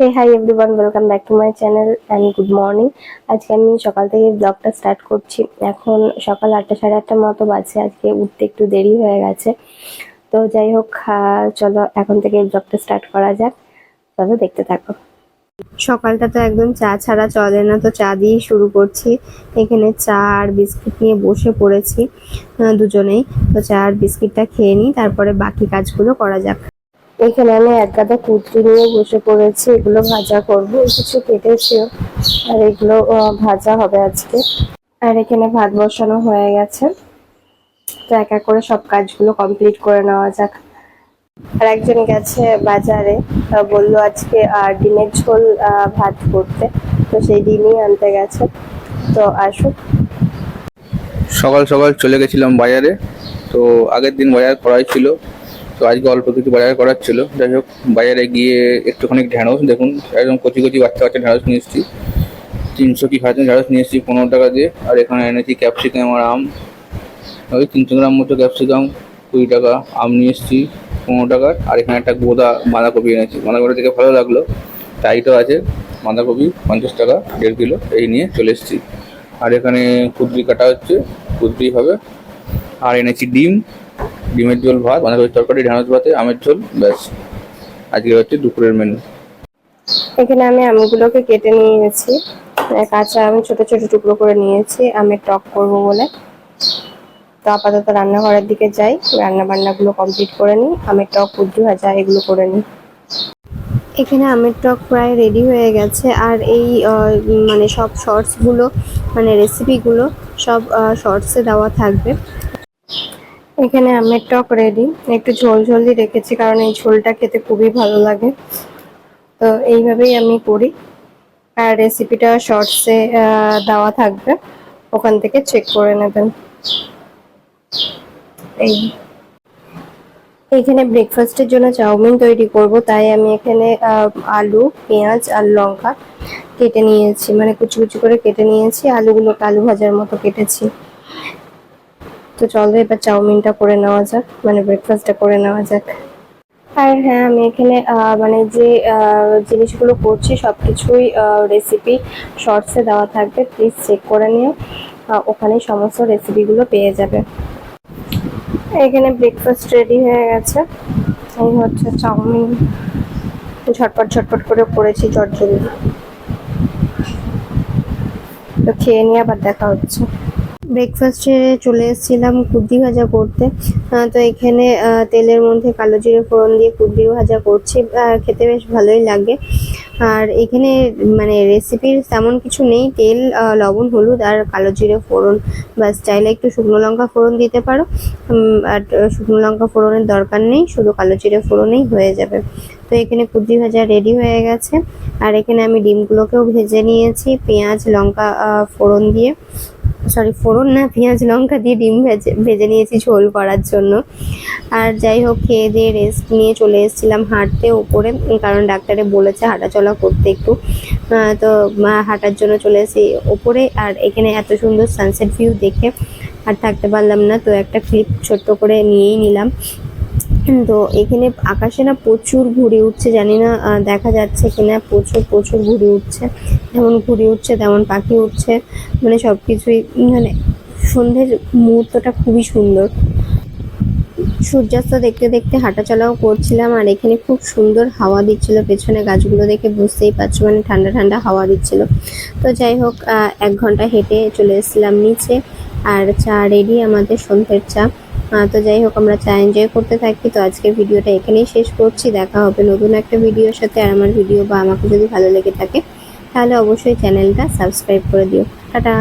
Hey hi everyone welcome back to my channel and good morning আজকে আমি সকাল থেকে ব্লগটা স্টার্ট করছি। এখন সকাল আটটা, সাড়ে আটটার মতো বাজে আজকে উঠতে একটু দেরি হয়ে গেছে। তো যাই হোক চলো এখন থেকে ব্লগটা স্টার্ট করা যাক। চলো দেখতে থাকো। সকালটা তো একদম চা ছাড়া চলে না, তো চা দিয়েই শুরু করছি। এখানে চা আর বিস্কিট নিয়ে বসে পড়েছি দুজনেই। তো চা আর বিস্কিটটা খেয়ে নিই, তারপরে বাকি কাজগুলো করা যাক। এখানে আমি এক গাদা কুর্তি নিয়ে বসে পড়েছি, এগুলো ভাজা করব। কিছু কেটেছি আর এগুলো ভাজা হবে আজকে। আর এখানে ভাত বসানো হয়ে গেছে। তো এক এক করে সব কাজগুলো কমপ্লিট করে নেওয়া যাক। আর একজন গেছে বাজারে বলল আজকে আর ডিমের ঝোল ভাত করতে। তো সেই ডিমই আনতে গেছে। তো আসুক সকাল সকাল চলে গেছিলাম বাজারে। তো আগের দিন বাজার করাই ছিল। তো আজকে অল্প কিছু বাজার করার ছিল। যাই হোক, বাজারে গিয়ে একটুখানি ঢ্যাঁড়স দেখুন। একদম কচি কচি বাচ্চা বাচ্চা ঢ্যাঁড়স নিয়ে এসেছি। তিনশো কি সাড়ে ঢ্যাঁড়স নিয়ে এসেছি, পনেরো টাকা দিয়ে। আর এখানে এনেছি ক্যাপসিকাম আর আম। ওই তিনশো গ্রাম মতো ক্যাপসিকাম, কুড়ি টাকা, আম নিয়ে এসেছি, পনেরো টাকার আর এখানে একটা গোদা বাঁধাকপি এনেছি। বাঁধাকপি থেকে ভালো লাগল। টাইটও আছে, বাঁধাকপি পঞ্চাশ টাকা, দেড় কিলো, এই নিয়ে চলে এসেছি। আর এখানে কুদ্রি কাটা হচ্ছে, কুদ্রি হবে। আর এনেছি ডিম। ডিমের ঝোল ভাত বাঁধাকপির তরকারি ঢ্যাঁড়স ভাতে আমের ঝোল ব্যাস। আজকে হচ্ছে দুপুরের মেনু এখানে আমি আমগুলোকে কেটে নিয়েছি। আহ, কাঁচা আমি ছোট ছোট টুকরো করে নিয়েছি। আমের টক করব বলে। তো আপাতত রান্নাঘরের দিকে যাই। রান্না বান্নাগুলো কমপ্লিট করে নিই। আমের টক কুদ্দু ভাজা এগুলো করে নিই। এখানে আমের টক প্রায় রেডি হয়ে গেছে। আর এই আহ, মানে সব শর্টসগুলো মানে রেসিপিগুলো সব শর্টসে দেওয়া থাকবে। এখানে আমের টক রেডি একটু ঝোল ঝোল দিয়ে রেখেছি, কারণ এই ঝোলটা খেতে খুবই ভালো লাগে। তো এইভাবেই আমি করি। আর রেসিপিটা শর্টসে দেওয়া থাকবে। ওখান থেকে চেক করে নেবেন। এই। এখানে ব্রেকফাস্টের জন্য চাউমিন তৈরি করব, তাই আমি এখানে আলু, পেঁয়াজ আর লঙ্কা কেটে নিয়েছি। মানে কুচি কুচি করে কেটে নিয়েছি। আলুগুলোকে আলু ভাজার মতো কেটেছি। তো চলো এবার চাউমিনটা করে নেওয়া যাক মানে ব্রেকফাস্টটা করে নেওয়া যাক। আর হ্যাঁ আমি এখানে মানে যে জিনিসগুলো করছি সব কিছুই রেসিপি শর্টসে দেওয়া থাকবে। প্লিজ চেক করে নিও। ওখানে সমস্ত রেসিপিগুলো পেয়ে যাবে। এখানে ব্রেকফাস্ট রেডি হয়ে গেছে। এই হচ্ছে চাউমিন। ঝটপট ঝটপট করে করেছি চটজলদি তো খেয়ে নিয়ে আবার দেখা হচ্ছে। ব্রেকফাস্টে চলে এসেছিলাম কুদ্দি ভাজা করতে। তো এখানে তেলের মধ্যে কালো জিরে ফোড়ন দিয়ে কুদ্দি ভাজা করছি। খেতে বেশ ভালোই লাগে। আর এখানে মানে রেসিপির তেমন কিছু নেই। তেল লবণ, হলুদ আর কালো জিরে ফোড়ন। বাস চাইলে একটু শুকনো লঙ্কা ফোড়ন দিতে পারো। আর শুকনো লঙ্কা ফোড়নের দরকার নেই। শুধু কালো জিরে ফোড়নেই হয়ে যাবে। তো এখানে কুদ্দি ভাজা রেডি হয়ে গেছে। আর এখানে আমি ডিমগুলোকেও ভেজে নিয়েছি। পেঁয়াজ, লঙ্কা ফোড়ন দিয়ে। সরি ফোড়ন না, পেঁয়াজ, লঙ্কা দিয়ে ডিম ভেজে ভেজে নিয়েছি ঝোল করার জন্য। আর যাই হোক, খেয়ে দিয়ে রেস্ট নিয়ে চলে এসেছিলাম হাঁটতে ওপরে কারণ ডাক্তারে বলেছে হাঁটাচলা করতে একটু। তো হাঁটার জন্য চলে এসেছি ওপরে আর এখানে এত সুন্দর সানসেট ভিউ দেখে আর থাকতে পারলাম না, তো একটা ক্লিপ ছোট্ট করে নিয়েই নিলাম। তো এখানে আকাশে না প্রচুর ঘুড়ি উঠছে, জানি না দেখা যাচ্ছে কিনা, প্রচুর প্রচুর ঘুড়ি উঠছে। যেমন ঘুড়ি উঠছে, তেমন পাখি উঠছে মানে সব কিছুই মানে সন্ধ্যের মুহূর্তটা খুবই সুন্দর। সূর্যাস্ত দেখতে দেখতে হাঁটাচলাও করছিলাম, আর এখানে খুব সুন্দর হাওয়া দিচ্ছিল, পেছনে গাছগুলো দেখে বুঝতেই পারছ মানে ঠান্ডা ঠান্ডা হাওয়া দিচ্ছিল। তো যাই হোক এক ঘণ্টা হেঁটে চলে এসেছিলাম নিচে, আর চা রেডি আমাদের সন্ধ্যের চা। তো যাই হোক, আমরা চা এনজয় করতে থাকি। তো আজকের ভিডিওটা এখানেই শেষ করছি। দেখা হবে নতুন একটা ভিডিওর সাথে। আর আমার ভিডিও বা আমাকে যদি ভালো লেগে থাকে, তাহলে অবশ্যই চ্যানেলটা সাবস্ক্রাইব করে দিও। টাটা!